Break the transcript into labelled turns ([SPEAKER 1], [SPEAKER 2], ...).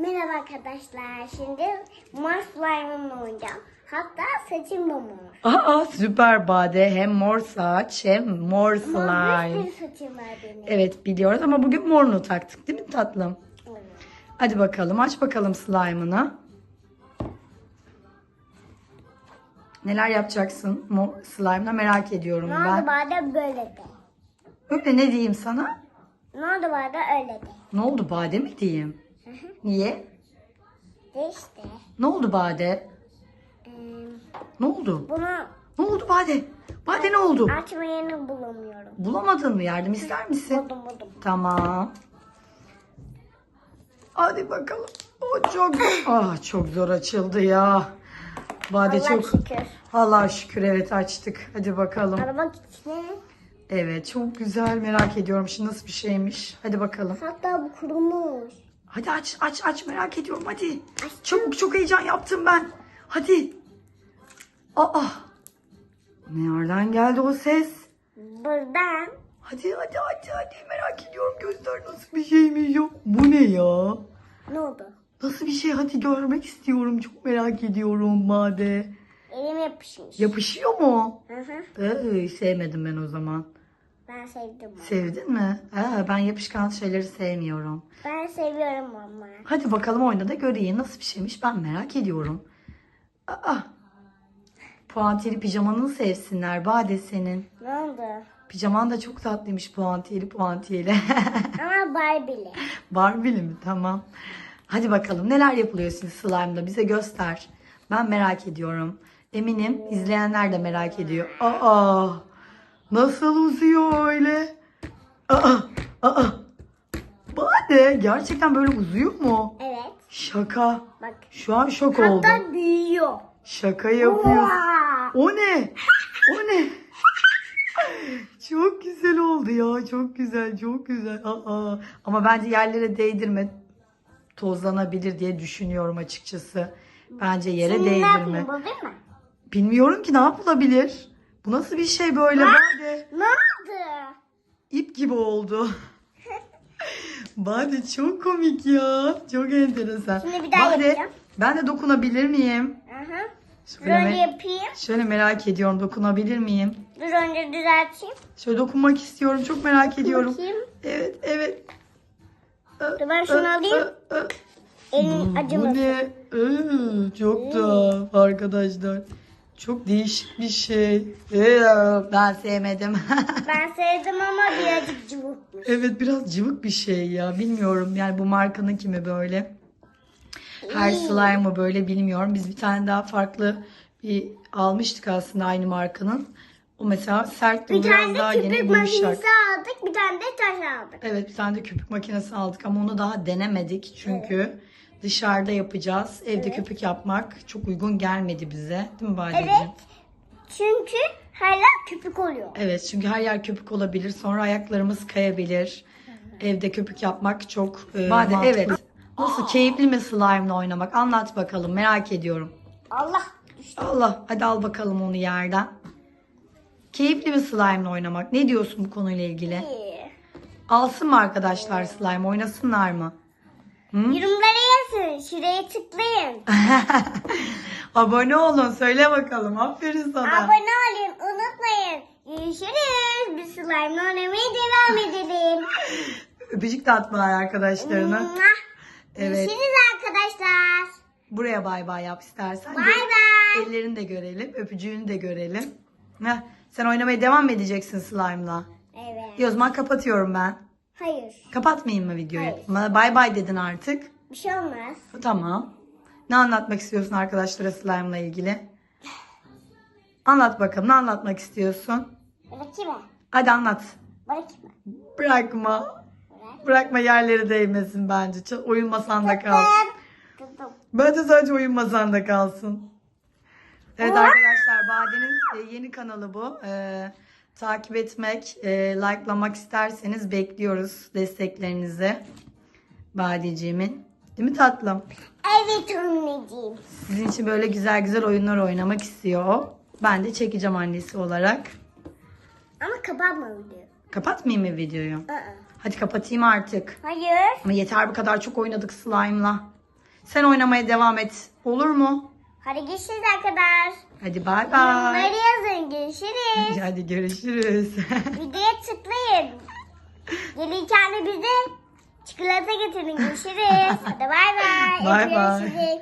[SPEAKER 1] Merhaba arkadaşlar. Şimdi mor slime'ımla oynayacağım. Hatta saçım da mor.
[SPEAKER 2] Aa süper Bade. Hem mor saç hem mor
[SPEAKER 1] Mor
[SPEAKER 2] slime.
[SPEAKER 1] bir sürü saçım var benim.
[SPEAKER 2] Evet biliyoruz ama bugün morunu taktık değil mi tatlım?
[SPEAKER 1] Evet.
[SPEAKER 2] Hadi bakalım aç bakalım slime'ını. Neler yapacaksın mor slime'la merak ediyorum
[SPEAKER 1] Ne
[SPEAKER 2] ben.
[SPEAKER 1] oldu bana böyle de.
[SPEAKER 2] Öyle ne diyeyim sana?
[SPEAKER 1] Ne oldu bana öyle de.
[SPEAKER 2] Ne oldu Bade mi diyeyim? Niye?
[SPEAKER 1] De işte.
[SPEAKER 2] Ne oldu Bade?
[SPEAKER 1] Ee,
[SPEAKER 2] Ne oldu?
[SPEAKER 1] bunu
[SPEAKER 2] Ne oldu Bade? Bade ne oldu?
[SPEAKER 1] açma yerini bulamıyorum.
[SPEAKER 2] Bulamadın mı? Yardım ister misin?
[SPEAKER 1] Buldum buldum.
[SPEAKER 2] Tamam. Hadi bakalım. O çok ah çok zor açıldı ya. Bade
[SPEAKER 1] Allah
[SPEAKER 2] çok
[SPEAKER 1] şükür.
[SPEAKER 2] Allah şükür evet açtık. Hadi bakalım.
[SPEAKER 1] Araba içine.
[SPEAKER 2] Evet çok güzel merak ediyorum şimdi nasıl bir şeymiş. Hadi bakalım.
[SPEAKER 1] Hatta bu kurumuş.
[SPEAKER 2] Hadi aç aç aç merak ediyorum hadi. Çabuk çok heyecan yaptım ben. Hadi. Aa. Nereden geldi o ses?
[SPEAKER 1] Buradan.
[SPEAKER 2] Hadi hadi hadi hadi merak ediyorum gözler nasıl bir şeymiş yok. Bu ne ya?
[SPEAKER 1] Ne oldu?
[SPEAKER 2] Nasıl bir şey hadi görmek istiyorum çok merak ediyorum Made.
[SPEAKER 1] Elim yapışmış.
[SPEAKER 2] Yapışıyor mu?
[SPEAKER 1] Hı hı.
[SPEAKER 2] Ee, sevmedim ben o zaman.
[SPEAKER 1] Ben sevdim onu.
[SPEAKER 2] Sevdin mi? Aa, ben yapışkan şeyleri sevmiyorum.
[SPEAKER 1] Ben seviyorum ama.
[SPEAKER 2] Hadi bakalım oyna da göreyim nasıl bir şeymiş ben merak ediyorum. Aa, puantiyeli pijamanı sevsinler Bade senin.
[SPEAKER 1] Ne oldu?
[SPEAKER 2] Pijaman da çok tatlıymış puantiyeli puantiyeli.
[SPEAKER 1] Ama Barbie'li.
[SPEAKER 2] Barbie'li mi? Tamam. Hadi bakalım neler yapılıyor şimdi slime'da bize göster. Ben merak ediyorum. Eminim izleyenler de merak ediyor. Aa! Nasıl uzuyor öyle? Aa! Aa! Bade gerçekten böyle uzuyor mu?
[SPEAKER 1] Evet.
[SPEAKER 2] Şaka.
[SPEAKER 1] Bak.
[SPEAKER 2] Şu an şok oldum.
[SPEAKER 1] Hatta büyüyor.
[SPEAKER 2] Şaka yapıyor. O ne? O ne? Çok güzel oldu ya. Çok güzel, çok güzel. Aa, ama bence yerlere değdirme. Tozlanabilir diye düşünüyorum açıkçası. Bence yere
[SPEAKER 1] Şimdi ne
[SPEAKER 2] değdirme.
[SPEAKER 1] yapayım değil mi?
[SPEAKER 2] Bilmiyorum ki ne yapılabilir. Bu nasıl bir şey böyle Bade?
[SPEAKER 1] Ne oldu?
[SPEAKER 2] İp gibi oldu. Bade çok komik ya. Çok enteresan.
[SPEAKER 1] Şimdi bir daha
[SPEAKER 2] Bade,
[SPEAKER 1] yapacağım.
[SPEAKER 2] ben de dokunabilir miyim?
[SPEAKER 1] Aha.
[SPEAKER 2] Şöyle,
[SPEAKER 1] Böyle
[SPEAKER 2] me-
[SPEAKER 1] yapayım.
[SPEAKER 2] şöyle merak ediyorum. Dokunabilir miyim?
[SPEAKER 1] Dur önce düzelteyim.
[SPEAKER 2] Şöyle dokunmak istiyorum. Çok merak ediyorum.
[SPEAKER 1] Bakayım.
[SPEAKER 2] Evet, evet.
[SPEAKER 1] Dur ben şunu alayım.
[SPEAKER 2] Ö, ö.
[SPEAKER 1] Elin
[SPEAKER 2] Bu
[SPEAKER 1] acımasın.
[SPEAKER 2] ne? Ee, çok da arkadaşlar. Çok değişik bir şey. Ee, ben sevmedim.
[SPEAKER 1] Ben sevdim ama birazcık cıvıkmış.
[SPEAKER 2] evet biraz cıvık bir şey ya. Bilmiyorum yani bu markanın kimi böyle. Her slime'ı böyle bilmiyorum. Biz bir tane daha farklı bir almıştık aslında aynı markanın. O mesela sert
[SPEAKER 1] Bir
[SPEAKER 2] biraz
[SPEAKER 1] tane
[SPEAKER 2] daha
[SPEAKER 1] de
[SPEAKER 2] yumuşak.
[SPEAKER 1] makinesi aldık. Bir tane de taş aldık.
[SPEAKER 2] Evet bir tane de köpük makinesi aldık ama onu daha denemedik çünkü dışarıda yapacağız. Evde
[SPEAKER 1] Evet.
[SPEAKER 2] köpük yapmak çok uygun gelmedi bize. Değil mi Badeciğim?
[SPEAKER 1] Evet. Çünkü hala köpük oluyor.
[SPEAKER 2] Evet çünkü her yer köpük olabilir. Sonra ayaklarımız kayabilir. Evde köpük yapmak çok e,
[SPEAKER 1] Bade,
[SPEAKER 2] mantıklı.
[SPEAKER 1] evet.
[SPEAKER 2] Nasıl keyifli mi slime'la oynamak? Anlat bakalım merak ediyorum.
[SPEAKER 1] Allah düştü.
[SPEAKER 2] Allah hadi al bakalım onu yerden. Keyifli mi slime'la oynamak? Ne diyorsun bu konuyla ilgili?
[SPEAKER 1] İyi.
[SPEAKER 2] Alsın mı arkadaşlar slime oynasınlar mı?
[SPEAKER 1] Yorumlara yazın. Şuraya tıklayın.
[SPEAKER 2] Abone olun söyle bakalım. Aferin sana.
[SPEAKER 1] Abone olun. Unutmayın. Görüşürüz. Biz slime oynamaya devam edelim.
[SPEAKER 2] Öpücük de atmalar arkadaşlarına. Evet.
[SPEAKER 1] Görüşürüz arkadaşlar.
[SPEAKER 2] Buraya bay bay yap istersen.
[SPEAKER 1] Bay bay.
[SPEAKER 2] Ellerini de görelim. Öpücüğünü de görelim. Heh, sen oynamaya devam mı edeceksin slime'la?
[SPEAKER 1] Evet.
[SPEAKER 2] İyi o zaman kapatıyorum ben.
[SPEAKER 1] Hayır.
[SPEAKER 2] Kapatmayayım mı videoyu?
[SPEAKER 1] Hayır.
[SPEAKER 2] Bana bay bay dedin artık.
[SPEAKER 1] Bir şey olmaz.
[SPEAKER 2] Tamam. Ne anlatmak istiyorsun arkadaşlara slime'la ilgili? Anlat bakalım. Ne anlatmak istiyorsun?
[SPEAKER 1] Bırakayım mı?
[SPEAKER 2] Hadi anlat.
[SPEAKER 1] Bırakayım mı?
[SPEAKER 2] Bırakma.
[SPEAKER 1] Bırak.
[SPEAKER 2] Bırakma yerleri değmesin bence. Çok oyun masanda kal.
[SPEAKER 1] Tuttum.
[SPEAKER 2] Bence sadece oyun masanda kalsın. Evet arkadaşlar Bade'nin e, yeni kanalı bu. E, takip etmek, e, likelamak isterseniz bekliyoruz desteklerinizi. Badeciğimin. Değil mi tatlım?
[SPEAKER 1] Evet anneciğim.
[SPEAKER 2] Sizin için böyle güzel güzel oyunlar oynamak istiyor. Ben de çekeceğim annesi olarak.
[SPEAKER 1] Ama kapatmalı diyor.
[SPEAKER 2] Kapatmayayım mı videoyu?
[SPEAKER 1] Aa.
[SPEAKER 2] Hadi kapatayım artık.
[SPEAKER 1] Hayır.
[SPEAKER 2] Ama yeter bu kadar çok oynadık slime'la. Sen oynamaya devam et. Olur mu?
[SPEAKER 1] Hadi görüşürüz arkadaşlar.
[SPEAKER 2] Hadi bay
[SPEAKER 1] Yorumları
[SPEAKER 2] bay.
[SPEAKER 1] yazın. Görüşürüz.
[SPEAKER 2] Hadi görüşürüz.
[SPEAKER 1] Videoya tıklayın. Gelirken de bize Çikolata getirin. Görüşürüz. Hadi bay bay.
[SPEAKER 2] Bay bay.